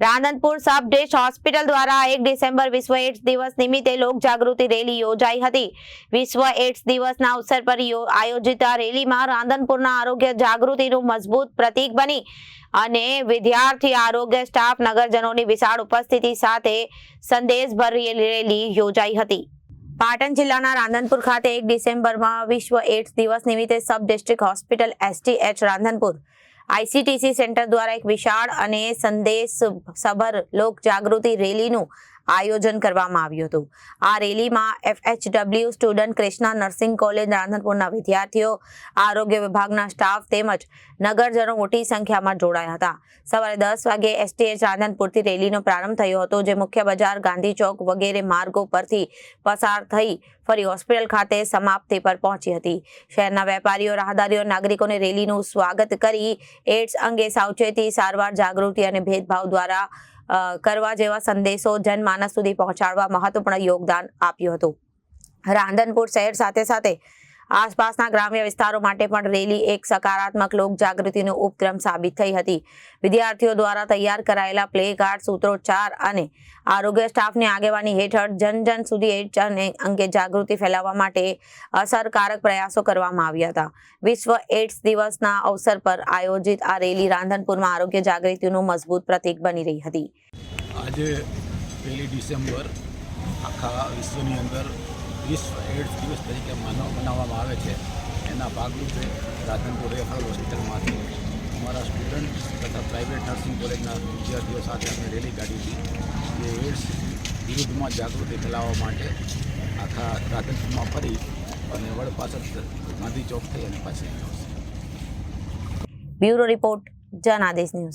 રાંધનપુર સબ district hospital દ્વારા એક December વિશ્વ એડ્સ દિવસ નિમિત્તે લોક જાગૃતિ રેલી યોજાઈ હતી. વિશ્વ એડ્સ દિવસના અવસર પર આયોજિત આ રેલીમાં રાંધનપુરના આરોગ્ય જાગૃતિનું મજબૂત પ્રતીક બની અને વિદ્યાર્થી આરોગ્ય સ્ટાફ નગરજનોની વિશાળ ઉપસ્થિતિ સાથે સંદેશભરી રેલી યોજાઈ હતી. પાટણ જિલ્લાના રાંધનપુર ખાતે એક ડિસેમ્બરમાં વિશ્વ એડ્સ દિવસ નિમિત્તે sub district hospital STH Radhanpur ICTC centre દ્વારા એક વિશાળ અને સંદેશ સભર લોક જાગૃતિ રેલીનું આયોજન કરવામાં આવ્યું હતું. આ રેલીમાં FHW student Krishna nursing college, રાધનપુરના વિદ્યાર્થીઓ, આરોગ્ય વિભાગના સ્ટાફ તેમજ નગરજનો મોટી સંખ્યામાં જોડાયા હતા. સવારે દસ વાગે એસટીએચ રાધનપુરથી રેલીનો પ્રારંભ થયો હતો, જે મુખ્ય બજાર, ગાંધી ચોક વગેરે માર્ગો પરથી પસાર થઈ ફરી હોસ્પિટલ ખાતે સમાપ્તિ પર પહોંચી હતી. શહેરના વેપારીઓ, રાહદારીઓ, નાગરિકોને રેલીનું સ્વાગત કરી એડ્સ અંગે સાવચેતી, સારવાર જાગૃતિ અને ભેદભાવ દ્વારા કરવા જેવા સંદેશો જનમાનસ સુધી પહોંચાડવા મહત્વપૂર્ણ યોગદાન આપ્યું હતું. રાંધનપુર શહેર સાથે સાથે આસપાસના ગ્રામ્ય વિસ્તારો માટે પણ રેલી એક સકારાત્મક લોક જાગૃતિનો ઉપક્રમ સાબિત થઈ હતી. વિદ્યાર્થીઓ દ્વારા તૈયાર કરાયેલા પ્લે કાર્ડ, સૂત્રોચ્ચાર અને આરોગ્ય સ્ટાફની આગેવાની હેઠળ જન જન સુધી એડ્સ અંગે જાગૃતિ ફેલાવવા માટે અસરકારક પ્રયાસો કરવામાં આવ્યા હતા. વિશ્વ એડ્સ દિવસના અવસર પર આયોજિત આ રેલી રાંધનપુરમાં આરોગ્ય જાગૃતિનું મજબૂત પ્રતીક બની રહી હતી. આજે પહેલી ડિસેમ્બર આખા વિશ્વની અંદર વિશ્વ એડ્સ દિવસ તરીકે મનાવવામાં આવે છે. એના ભાગરૂપે રાધનપુર રેફરલ હોસ્પિટલમાંથી અમારા સ્ટુડન્ટ તથા પ્રાઇવેટ નર્સિંગ કોલેજના વિદ્યાર્થીઓ સાથે અમે રેલી કાઢી હતી જે એડ્સ વિરુદ્ધમાં જાગૃતિ ફેલાવવા માટે આખા રાધનપુરમાં ફરી અને વડ પાછળ ગાંધી ચોક થઈ અને પાછી બ્યુરો રિપોર્ટ જનાદેશ ન્યૂઝ.